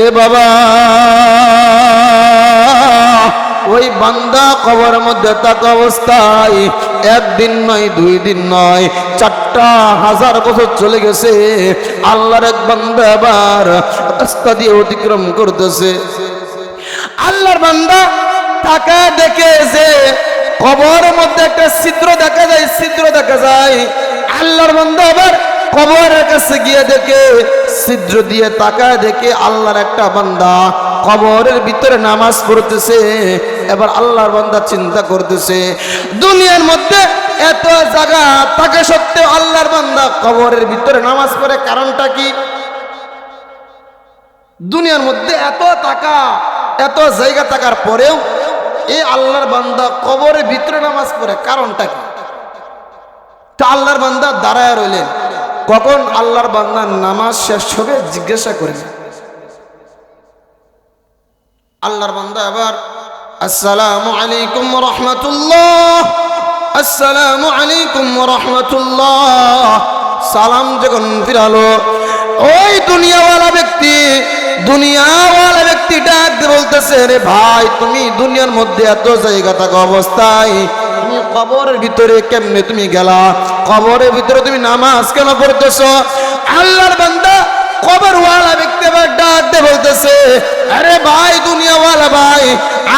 রে বাবা। ওই বান্দা কবর মধ্যে থাকা অবস্থায় একদিন নয়, দুই দিন নয়, চারটা হাজার বছর চলে গেছে। আল্লাহর এক বান্দা আবার রাস্তা দিয়ে অতিক্রম করতেছে। আল্লাহর বান্দা তাকে দেখে যে কবরের মধ্যে একটা ছিদ্র দেখা যায়, ছিদ্র দেখা যায়। আল্লাহর বান্দা আবার কবরের কাছে গিয়ে দেখে ছিদ্র দিয়ে তাকায় দেখে আল্লাহর একটা বান্দা কবরের ভিতরে নামাজ পড়তেছে। এবার আল্লাহর বান্দা চিন্তা করতেছে, দুনিয়ার মধ্যে এত জায়গা তাকে সত্ত্বেও আল্লাহর বান্দা কবরের ভিতরে নামাজ পড়ে কারণটা কি? দুনিয়ার মধ্যে এত টাকা, এত জায়গা থাকার পরেও এই আল্লাহর বান্দা কবরের ভিতরে নামাজ পড়ে কারণটা কি? তা আল্লাহর বান্দা দাঁড়ায় রইলেন। কখন আল্লাহর বান্দার নামাজ শেষ হবে জিজ্ঞাসা করেন আল্লাহর বান্দা আবার, আসসালামু আলাইকুম রহমতুল্লাহ, আসসালামু আলাইকুম রহমতুল্লাহ। সালাম যখন ফিরালো, ওই দুনিয়াওয়ালা ব্যক্তি দুনিয়াওয়ালা ব্যক্তি ডাক বলতেছে, রে ভাই, তুমি দুনিয়ার মধ্যে এত জায়গা থাকা অবস্থায়। তুমি কবরের ভিতরে কেমনে তুমি গেলা? কবরের ভিতরে তুমি নামাজ কেন পড়তেছ? আল্লাহর বান্দা কবরওয়ালা ব্যক্তি আবার ডাক দে বলতেছে, আরে ভাই, দুনিয়াওয়ালা ভাই,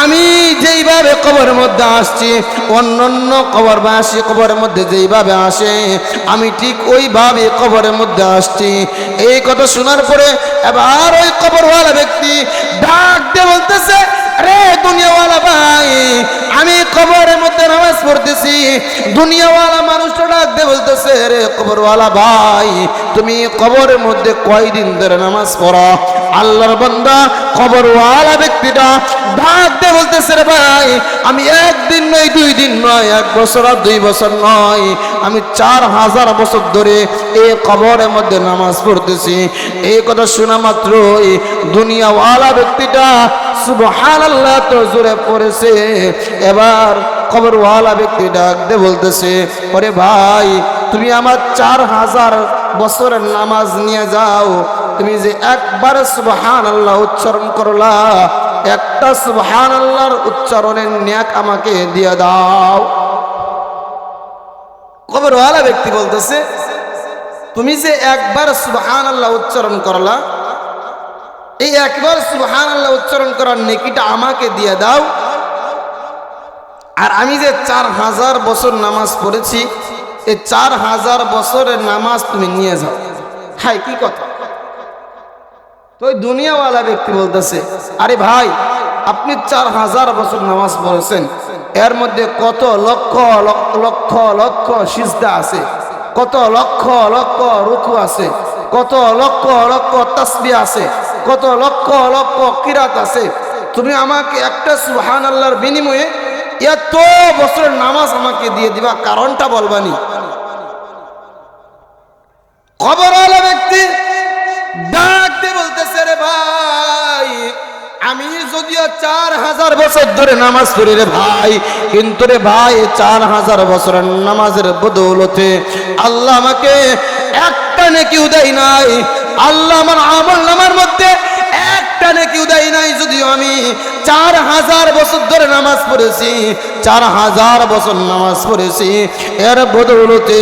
আমি যেইভাবে কবরের মধ্যে আসছি অন্য অন্যান্য কবরবাসী কবরের মধ্যে যেইভাবে আসে, আমি ঠিক ওইভাবে কবরের মধ্যে আসছি। এই কথা শোনার পরে এবার ওই কবরওয়ালা ব্যক্তি ডাক দে বলতেছে আরে দুনিয়াওয়ালা ভাই, আমি কবরের মধ্যে নামাজ পড়তেছি। দুনিয়াওয়ালা মানুষটা ডাক দিয়ে বলতেছে রে কবরওয়ালা ভাই, তুমি কবরের মধ্যে কয়দিন ধরে নামাজ পড়ো? আল্লাহর বান্দা কবরওয়ালা ব্যক্তিটা ডাক দিয়ে বলতেছে, রে ভাই, আমি একদিন নয়, দুই দিন নয়, এক বছর আর দুই বছর নয়, আমি চার হাজার বছর ধরে এই কবরের মধ্যে নামাজ পড়তেছি। এই কথা শোনা মাত্রই দুনিয়াওয়ালা ব্যক্তিটা এবার কবরওয়ালা ব্যক্তি ডাক বলতেছে, ওরে ভাই, তুমি আমার চার হাজার বছরের নামাজ নিয়ে যাও। তুমি যে একবার সুবহান আল্লাহ উচ্চারণ করলা, একটা সুবহান আল্লাহর উচ্চারণের ন্যাক আমাকে দিয়ে দাও। কবরওয়ালা ব্যক্তি বলতেছে, তুমি যে একবার সুবহান আল্লাহ উচ্চারণ করলা এই একবার সুবহান আল্লাহ উচ্চারণ করার নেকিটা আমাকে দিয়ে দাও। আর আমি যে চার হাজার বছর নামাজ পড়েছি, এই চার হাজার বছরের নামাজ তুমি নিয়ে যাও। হাই, কি কথা? তো ওই দুনিয়াওয়ালা ব্যক্তি বলতেছে, আরে ভাই, আপনি চার হাজার বছর নামাজ পড়েছেন, এর মধ্যে কত লক্ষ লক্ষ লক্ষ সিজদা আছে, কত লক্ষ লক্ষ রুকু আছে, কত লক্ষ লক্ষ তসবি আছে কত লক্ষ লক্ষ কিরাত আছে। তুমি আমাকে একটা সুহান আল্লাহর বিনিময়ে এত বছরের নামাজ আমাকে দিয়ে দিবা, কারণটা বলবানি খবরওয়ালা ব্যক্তি ডাকতে বলতেছে, রে ভাই, আমি যদিও চার হাজার বছর ধরে নামাজ পড়ি রে ভাই, কিন্তু রে ভাই, চার হাজার বছরের নামাজের বদৌলতে আল্লাহ আমাকে একটা নেকি উদয় নাই আল্লাহ আমার আমল নামার মধ্যে একটা নেকি উদয় নাই যদিও আমি চার হাজার বছর ধরে নামাজ পড়েছি, চার হাজার বছর নামাজ পড়েছি। এর বদৌলতে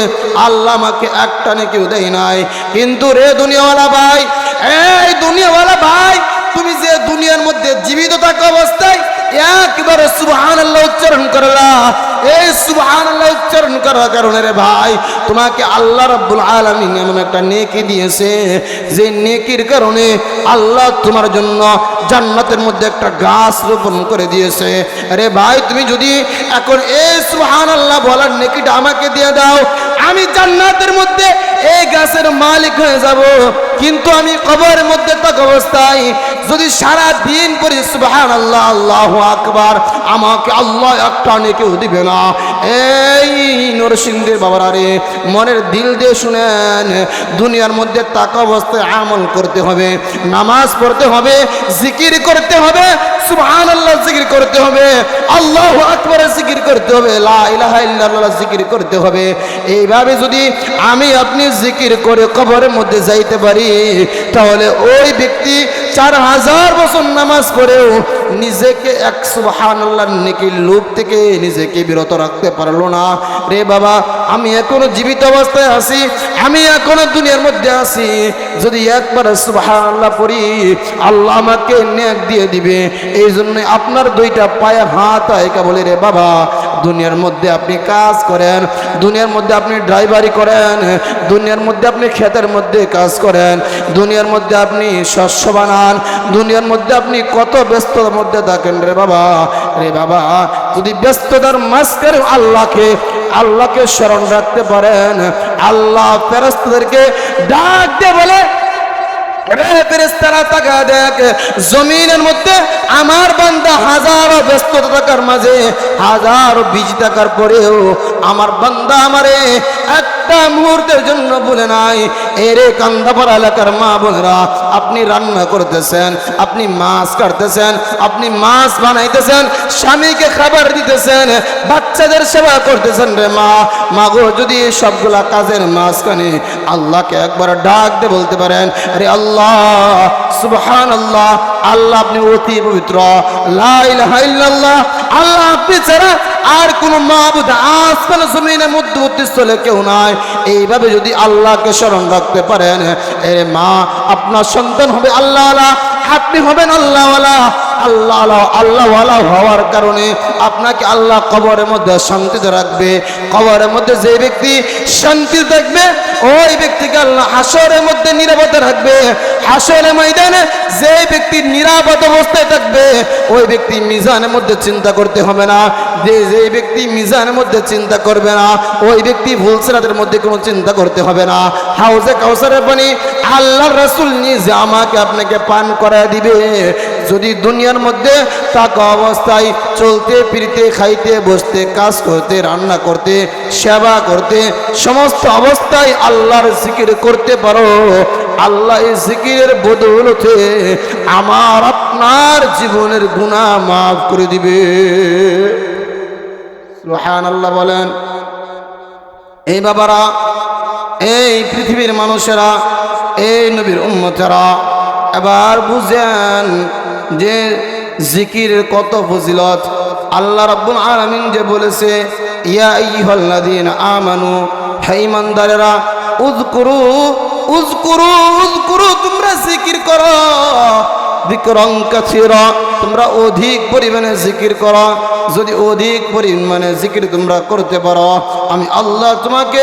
আল্লাহ আমাকে একটা নেকি উদয় নাই। কিন্তু রে দুনিয়াওয়ালা ভাই, এই দুনিয়াওয়ালা ভাই, তুমি যে দুনিয়ার মধ্যে জীবিত থাকা অবস্থায় একবারে সুবহান আল্লাহ উচ্চারণ করলা এই সুবহান আল্লাহ উচ্চারণ করার কারণে রে ভাই, তোমাকে আল্লাহ রাব্বুল আলামিন এমন একটা নেকি দিয়েছে, যে নেকির কারণে আল্লাহ তোমার জন্য জান্নাতের মধ্যে একটা গাছ রোপণ করে দিয়েছে। আরে ভাই, তুমি যদি এখন এই সুবহান আল্লাহ বলার নেকিটা আমাকে দিয়ে দাও, আমি জান্নাতের মধ্যে এই গাছের মালিক হয়ে যাব। কিন্তু আমি কবরের মধ্যে থাকা অবস্থায় যদি সারা দিন পরে সুবহান আল্লাহ আল্লাহ আকবার, আমাকে আল্লাহ একটা নেকেও দিবে না। এই নরসিংহের বাবারা রে, মনের দিল দিয়ে শুনেন, দুনিয়ার মধ্যে তাক অবস্থায় আমল করতে হবে, নামাজ পড়তে হবে, জিকির করতে হবে সুবহান আল্লাহ জিকির করতে হবে, আল্লাহ আকবরের জিকির করতে হবে, লা ইলাহা ইল্লাল্লাহ জিকির করতে হবে। এইভাবে যদি আমি আপনি জিকির করে কবরের মধ্যে যাইতে পারি তাহলে ওই ব্যক্তি চার হাজার বছর নামাজ পড়েও নিজেকে এক সুবাহান আল্লাহর নেকির লোভ থেকে নিজেকে বিরত রাখতে পারল না। রে বাবা, আমি এখনও জীবিত অবস্থায় আছি, আমি এখনও দুনিয়ার মধ্যে আছি। যদি একবার সুবাহান আল্লাহ পড়ি, আল্লাহ আমাকে নেক দিয়ে দিবে। এই জন্য আপনার দুইটা পায়ে হাত আয়কা বলে, রে বাবা, দুনিয়ার মধ্যে আপনি কাজ করেন, দুনিয়ার মধ্যে আপনি ড্রাইভারি করেন, দুনিয়ার মধ্যে আপনি ক্ষেতের মধ্যে কাজ করেন, দুনিয়ার মধ্যে আপনি শস্য বানান, দুনিয়ার মধ্যে আপনি কত ব্যস্ততার মধ্যে থাকেন রে বাবা। রে বাবা, যদি ব্যস্ততার মাঝখানে আল্লাহকে আল্লাহকে স্মরণ রাখতে পারেন, আল্লাহ ফেরস্তদেরকে ডাক বলে রে ফেরেশতারা তাকা দেখ জমিনের মধ্যে আমার বান্দা হাজারো ব্যস্ততা থাকার মাঝে, হাজারো আমার বান্দা একটা মুহূর্তের জন্য বলে নাই, এরে মা আপনি রান্না করতেছেন, আপনি মাছ কাটতেছেন, আপনি মাছ বানাইতেছেন, স্বামীকে খাবার দিতেছেন, বাচ্চাদের সেবা করতেছেন রে মা, মাগো যদি সবগুলা কাজের মাঝখানে আল্লাহকে একবার ডাক দিয়ে বলতে পারেন, আরে আল্লাহ সুবহান আল্লাহ আল্লাহ আপনি অতি পবিত্র। ইল্লাল্লাহ, আল্লাহ আপনি ছাড়া আর কোন মাহবুদ আসমান জমিনের মধ্যবর্তী স্থলে কেউ নাই। এইভাবে যদি আল্লাহকে স্মরণ রাখতে পারেন এ মা, আপনার সন্তান হবে আল্লাহ আল্লাহ আপনি হবেন আল্লাহওয়ালা আল্লাহ আল্লাহওয়ালা হওয়ার কারণে আপনাকে আল্লাহ কবরের মধ্যে শান্তিতে রাখবে। কবরের মধ্যে যে ব্যক্তি শান্তি থাকবে, ওই ব্যক্তিকে আল্লাহ আসরের মধ্যে নিরাপদে রাখবে। হাসরের ময়দানে যে ব্যক্তি নিরাপদ অবস্থায় থাকবে, ওই ব্যক্তি মিজানের মধ্যে চিন্তা করতে হবে না। যে যে ব্যক্তি মিজানের মধ্যে চিন্তা করবে না, ওই ব্যক্তি ভুলসেরাতের মধ্যে কোনো চিন্তা করতে হবে না। হাউজে কাউসারের পানি আল্লাহর রাসূল নিজে আমাকে আপনাকে পান করায় দিবে। যদি দুনিয়ার মধ্যে থাকা অবস্থায় চলতে, ফিরতে, খাইতে, বসতে, কাজ করতে, রান্না করতে, সেবা করতে, সমস্ত অবস্থায় আল্লাহর জিকির করতে পারো আল্লাহ এই জিকিরের বদৌলতে আমার আপনার জীবনের গুণা মাফ করে দিবে। সুহান আল্লাহ বলেন, এই বাবারা, এই পৃথিবীর মানুষেরা, এই নবীর উম্মতেরা, এবার বুঝেন যে জিকিরের কত ফজিলত। আল্লাহ রাব্বুল আলামিন যে বলেছে, ইয়া আইয়ুহাল্লাযীনা আমানু, হে ঈমানদারেরা, উযকুরু উযকুরু উযকুরু, তোমরা জিকির করো। বিক্রং কাছিরা তোমরা অধিক পরিমাণে জিকির করো। যদি অধিক পরিমাণে জিকির তোমরা করতে পারো, আমি আল্লাহ তোমাকে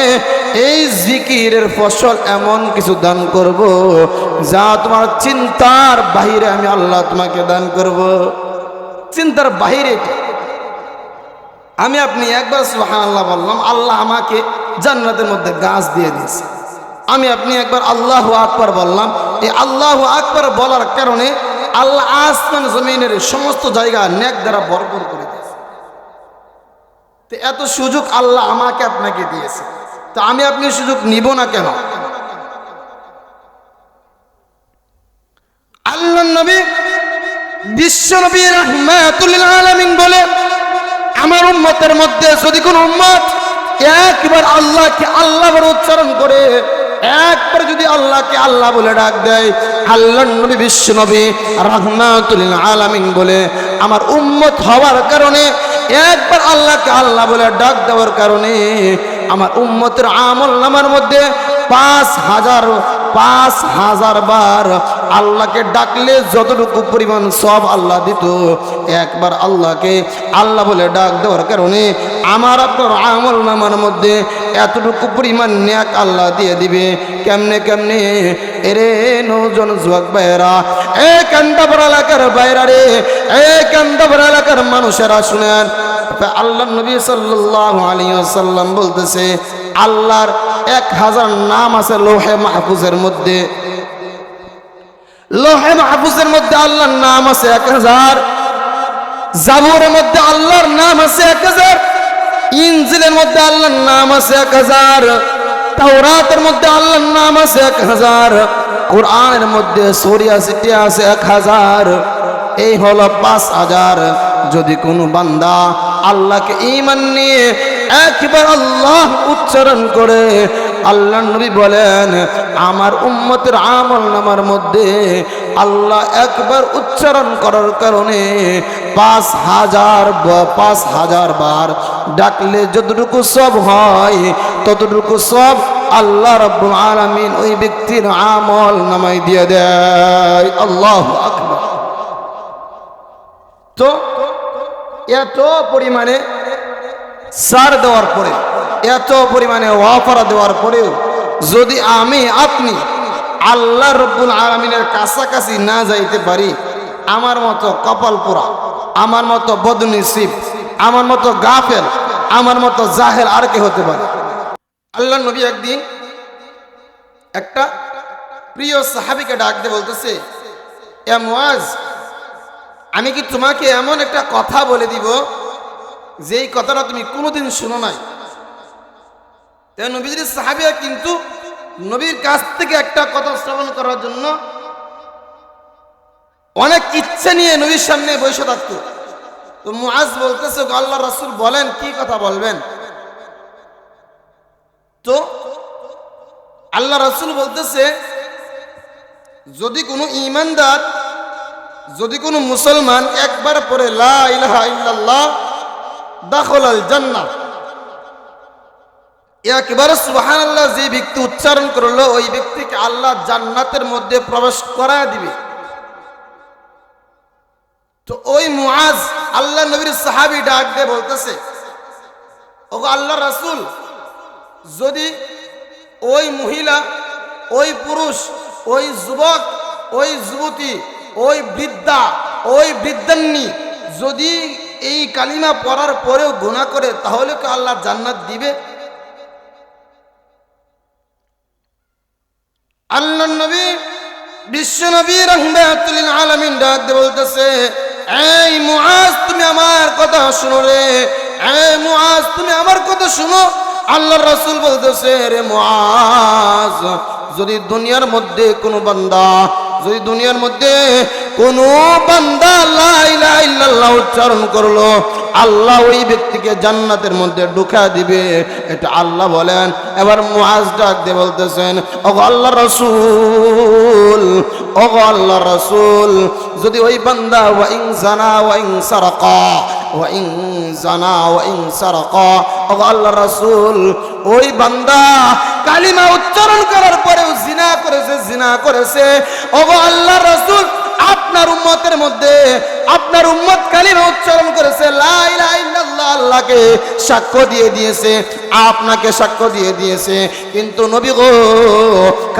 এই জিকিরের ফসল এমন কিছু দান করব, যা তোমার চিন্তার বাহিরে আমি আল্লাহ তোমাকে দান করব। চিন্তার বাহিরে আমি আপনি একবার সুহান আল্লাহ বললাম, আল্লাহ আমাকে জান্নাতের মধ্যে গাছ দিয়ে দিয়েছে। আমি আপনি একবার আল্লাহ আকবর বললাম। এই আল্লাহ আকবর বলার কারণে আল্লাহ আসমান জমিনের সমস্ত জায়গা নেক দ্বারা ভরপুর করে দিয়েছে। তো এত সুযোগ আল্লাহ আমাকে আপনাকে দিয়েছে। তো আমি আপনি সুযোগ নিব না কেন? আল্লাহ নবী বিশ্ব নবী রহমাতুল আলামিন বলে, আমার উম্মতের মধ্যে যদি কোন উম্মত একবার আল্লাহকে আল্লাহ বলে উচ্চারণ করে একবার যদি আল্লাহকে আল্লাহ বলে ডাক দেয়, আল্লাহ নবী, বিশ্ব নবী, রহমাতুল আলামিন বলে, আমার উম্মত হওয়ার কারণে, একবার আল্লাহকে আল্লাহ বলে ডাক দেওয়ার কারণে, আমার উম্মতের আমল নামার মধ্যে পাঁচ হাজার পাঁচ হাজার বার আল্লাহকে ডাকলে যতটুকু পরিমাণ সব আল্লাহ দিত, একবার আল্লাহকে আল্লাহ বলে ডাক দেওয়ার কারণে, আমার আপনার আমল নামার মধ্যে এতটুকু পরিমাণ ন্যাক আল্লাহ দিয়ে দিবে। কেমনে কেমনে? এরে নজন যুবক বাইরা এ কান্দাবর এলাকার বাইরা রে, এ কান্দাবর এলাকার মানুষেরা শুনেন। আল্লাহ নবী সাল্লাহ আলী সাল্লাম বলতেছে, আল্লাহর এক হাজার নাম আছে লোহে মাহফুজের মধ্যে। লোহে মাহফুজের মধ্যে আল্লাহর নাম আছে এক হাজার। জাবুরের মধ্যে আল্লাহর নাম আছে এক হাজার। ইনজিলের মধ্যে আল্লাহর নাম আছে এক হাজার, তাওরাতের মধ্যে আল্লাহর নাম আছে এক হাজার, কোরআনের মধ্যে সরিয়া সিটি আছে এক হাজার। এই হলো পাঁচ হাজার। যদি কোনো বান্দা আল্লাহকে ইমান নিয়ে একবার আল্লাহ উচ্চারণ করে আল্লাহ নবী বলেন, আমার উম্মতের আমল নামার মধ্যে আল্লাহ একবার উচ্চারণ করার কারণে পাঁচ হাজার পাঁচ হাজার বার ডাকলে যতটুকু সব হয়, ততটুকু সব আল্লাহ রব্বুল আলামিন ওই ব্যক্তির আমল নামাই দিয়ে দেয়। আল্লাহ তো এত পরিমাণে সার দেওয়ার পরে, এত পরিমাণে ওয়াফারা দেওয়ার পরেও যদি আমি, আপনি আল্লাহ রব্বুল আলমিনের কাছাকাছি না যাইতে পারি, আমার মতো কপাল পোড়া, আমার মতো বদনিসিব আমার মতো গাফেল, আমার মতো জাহের আর কে হতে পারে? আল্লাহ নবী একদিন একটা প্রিয় সাহাবিকে ডাক দিয়ে বলতেছে আমি কি তোমাকে এমন একটা কথা বলে দিব, যেই কথাটা তুমি কোনোদিন শুনো নাই? নবীজির সাহাবিয়া কিন্তু নবীর কাছ থেকে একটা কথা শ্রবণ করার জন্য অনেক ইচ্ছে নিয়ে নবীর সামনে বসে থাকতো। তো মুআজ বলতেছে, "গো আল্লাহ রাসূল বলেন, কি কথা বলবেন? তো আল্লাহ রাসূল বলতেছে, যদি কোনো ইমানদার যদি কোনো মুসলমান একবার পরে লা ইলাহা ইল্লাল্লাহ, দাখল আল জান্নাহ, একবার সুবহানাল্লাহ, যে ব্যক্তি উচ্চারণ করল, ওই ব্যক্তিকে আল্লাহ জান্নাতের মধ্যে প্রবেশ করা দিবে। তো ওই মুআজ আল্লাহ নবীর সাহাবি ডাক দিয়ে বলতেছে, ওগো আল্লাহ রাসূল, যদি ওই মহিলা, ওই পুরুষ, ওই যুবক, ওই যুবতী, ওই বৃদ্ধা, ওই বৃদ্ধান্নী যদি এই কালিমা পড়ার পরেও গুণা করে, তাহলে কি আল্লাহ জান্নাত দিবে? আল্লাহ নবী, বিশ্ব নবী রহমাতুল আলামিন ডাক বলতেছে এই মুআজ, তুমি আমার কথা শুনো রে। এই মুআজ, তুমি আমার কথা শুনো। আল্লাহ রাসূল বলতেছে, রে মুআজ, যদি দুনিয়ার মধ্যে কোনো বান্দা, যদি দুনিয়ার মধ্যে কোনো বান্দা লা ইলাহা ইল্লাল্লাহ উচ্চারণ করল আল্লাহ ওই ব্যক্তিকে জান্নাতের মধ্যে ঢুকা দিবে। এটা আল্লাহ বলেন। এবার মুআজ ডাক দিয়ে বলতেছেন, ওগো আল্লাহ রাসূল, ওগো আল্লাহ রাসূল, যদি ওই বান্দা ওয়া ইন জানা ওয়া ইন সারাকা ওয়া ইন জানা ওয়া ইন সারাকা, ওগো আল্লাহ রাসূল, ওই বান্দা কালিমা উচ্চারণ করার পরেও জিনা করেছে জিনা করেছে, ওগো আল্লাহ রাসূল আপনার উম্মতের মধ্যে, আপনার উম্মত কালিমা উচ্চারণ করেছে আল্লাহকে সাক্ষ্য দিয়ে দিয়েছে, আপনাকে সাক্ষ্য দিয়ে দিয়েছে। কিন্তু নবী গো,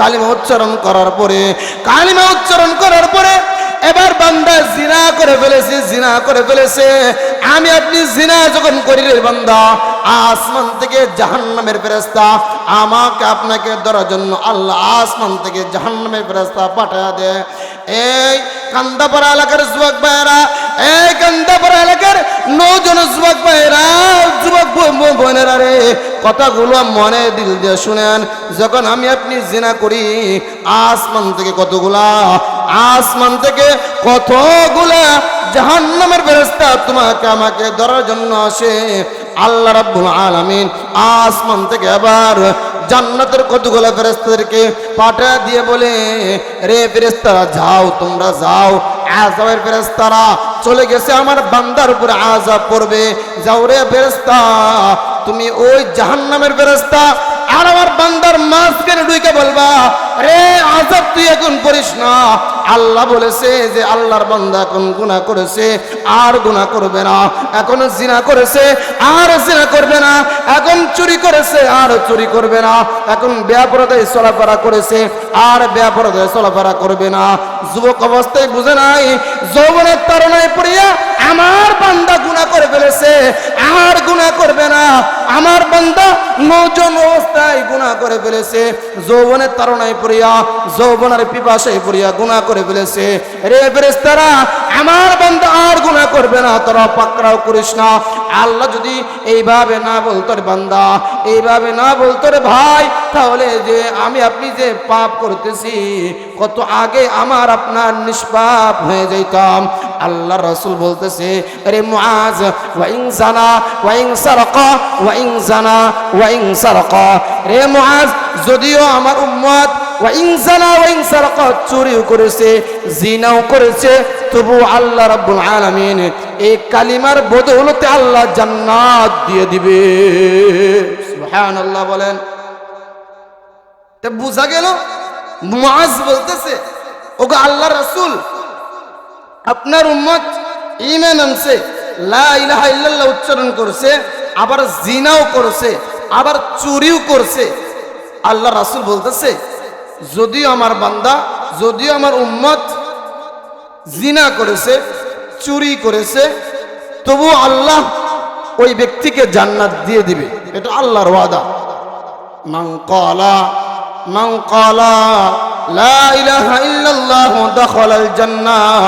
কালিমা উচ্চারণ করার পরে, কালিমা উচ্চারণ করার পরে এবার বান্দা জিনা করে ফেলেছে, জিনা করে ফেলেছে। আমি আপনি জিনা যখন করি রে বান্দা, আসমান থেকে জাহান্নামের ফেরেস্তা আমাকে আপনাকে ধরার জন্য আল্লাহ আসমান থেকে জাহান্নামের ফেরেস্তা পাঠায় দেয় এই কান্দাপাড়া এলাকার যুবক ভাইয়েরা, এই কান্দাপাড়া এলাকার নজন যুবক ভাইয়েরা, যুবক বোনেরা রে, কথাগুলো মনে দিল দিয়ে শুনেন, যখন আমি আপনি জিনা করি, আসমান থেকে কতগুলা আসমান থেকে কতগুলা জাহান্নামের ব্যবস্থা তোমাকে আমাকে ধরার জন্য আসে? আল্লাহ রাব্বুল আলামিন আসমান থেকে আবার জান্নাতের কতগুলা ফেরেস্তাদেরকে পাঠা দিয়ে বলে, রে ফেরেস্তারা যাও, তোমরা যাও আজাবের ফেরেস্তারা চলে গেছে আমার বান্দার উপরে আজাব পড়বে। যাও রে ফেরেস্তা তুমি ওই জাহান্নামের ফেরেস্তা আর আমার বান্দার মাঝখানে ঢুকে বলবা, রে আজাব তুই এখন করিস না আল্লাহ বলেছে যে আল্লাহর বান্দা এখন গুনাহ করেছে, আর গুনাহ করবে না। এখন জিনা করেছে, আর জিনা করবে না। এখন চুরি করেছে, আর চুরি করবে না। এখন ব্যাপরদায় চলাফেরা করেছে, আর ব্যাপরদায় চলাফেরা করবে না। যুবক অবস্থায় বুঝে নাই, যৌবনের তারণায় পড়িয়া আমার বান্দা গুনাহ করে ফেলেছে, আর গুনাহ করবে না। আমার বান্দা নজন অবস্থায় গুনাহ করে ফেলেছে, যৌবনের তারণায় পড়িয়া যৌবনের পিপাসায় পড়িয়া গুনাহ করে ফেলেছে। রে ফেরেস্তারা আমার বান্দা আর গুনাহ করবে না, তোরা পাকড়াও করিস না। আল্লাহ যদি এইভাবে না বলতো রে বান্দা, এইভাবে না বলতো রে ভাই, তাহলে যে আমি আপনি যে পাপ করতেছি, কত আগে আমার আপনার নিষ্পাপ হয়ে যাইতাম। আল্লাহ রসুল বলতেছে, রে মুআজ ওয়াইং জানা ওয়াইং সারকা ওয়াইং জানা ওয়াইং সারকা। রে মুআজ, যদিও আমার উম্মত চুরিও করেছে, জিনাও করেছে, তবু আল্লাহ রাব্বুল এই কালিমার আল্লাহ জান্নাত দিয়ে দিবে। বলেন। বলতেছে আল্লাহ রাসূল, আপনার উম্মত ইমান উচ্চারণ করছে, আবার জিনাও করছে, আবার চুরিও করছে। আল্লাহ রাসূল বলতেছে যদিও আমার বান্দা, যদিও আমার উম্মত জিনা করেছে, চুরি করেছে, তবু আল্লাহ ওই ব্যক্তিকে জান্নাত দিয়ে দিবে। এটা আল্লাহর ওয়াদা। ক্বালা ক্বালা, লা ইলাহা ইল্লাল্লাহ দাখালাল জান্নাহ।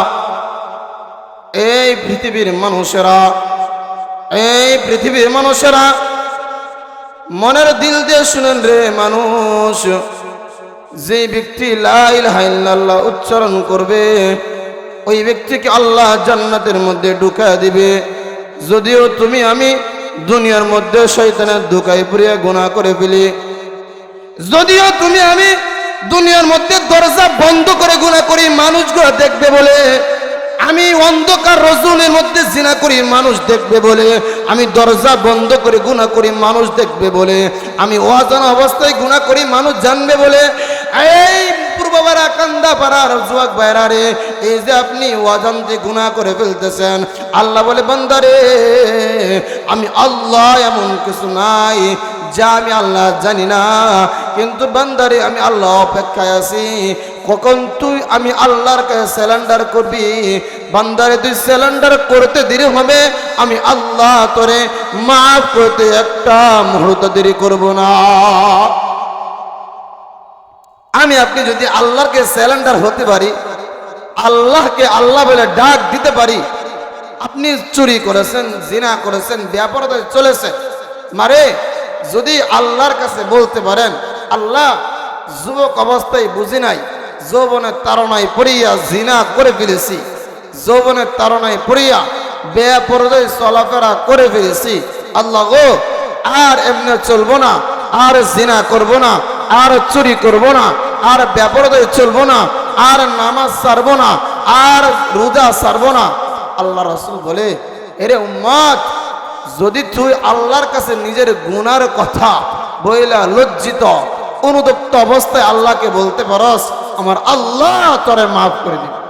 এই পৃথিবীর মানুষেরা, এই পৃথিবীর মানুষেরা, মনের দিল দিয়ে শুনেন রে মানুষ। যে ব্যক্তি লা ইলাহা ইল্লাল্লাহ উচ্চারণ করবে, ওই ব্যক্তিকে আল্লাহ জান্নাতের মধ্যে ঢুকায় দিবে। যদিও তুমি আমি দুনিয়ার মধ্যে শয়তানের ধোকায় পুরিয়া গুনাহ করে ফেলি। যদিও তুমি আমি দুনিয়ার মধ্যে দরজা বন্ধ করে গুণা করি, মানুষগুলো দেখবে বলে। আমি অন্ধকার রজুনের মধ্যে জিনা করি, মানুষ দেখবে বলে। আমি দরজা বন্ধ করে গুণা করি, মানুষ দেখবে বলে। আমি অজানা অবস্থায় গুণা করি, মানুষ জানবে বলে। এই কান্দা এই যে আপনি করে আল্লাহ বলে আমি আল্লাহ এমন কিছু নাই যা আমি আল্লাহ জানি না। কিন্তু বান্দারে আমি আল্লাহ অপেক্ষায় আছি। কখন তুই আমি আল্লাহর কাছে স্যালেন্ডার করবি? বান্দারে তুই স্যালেন্ডার করতে দেরি হবে। আমি আল্লাহ তোরে মাফ করতে একটা মুহূর্ত দেরি করব না। আমি আপনি যদি আল্লাহকে স্যালেন্ডার হতে পারি, আল্লাহকে আল্লাহ বলে ডাক দিতে পারি, আপনি চুরি করেছেন, জিনা করেছেন ব্যাপারতায় চলেছেন। মারে, যদি আল্লাহর কাছে বলতে পারেন, আল্লাহ যুবক অবস্থায় বুঝি নাই, যৌবনের তারণায় পড়িয়া জিনা করে ফেলেছি, যৌবনের তারণায় পড়িয়া বেপরদায় চলাফেরা করে ফেলেছি। আল্লাহ গো, আর এমনি চলবো না, আর জিনা করব না। আর চুরি করব না, আর ব্যাপারদায় চলব না, আর নামাজ সারব না, আর রোজা সারব না। আল্লাহ রসুল বলে, এরে উম্মত, যদি তুই আল্লাহর কাছে নিজের গুনার কথা বইলা লজ্জিত অনুদপ্ত অবস্থায় আল্লাহকে বলতে পারস, আমার আল্লাহ তোরে মাফ করে দিবে।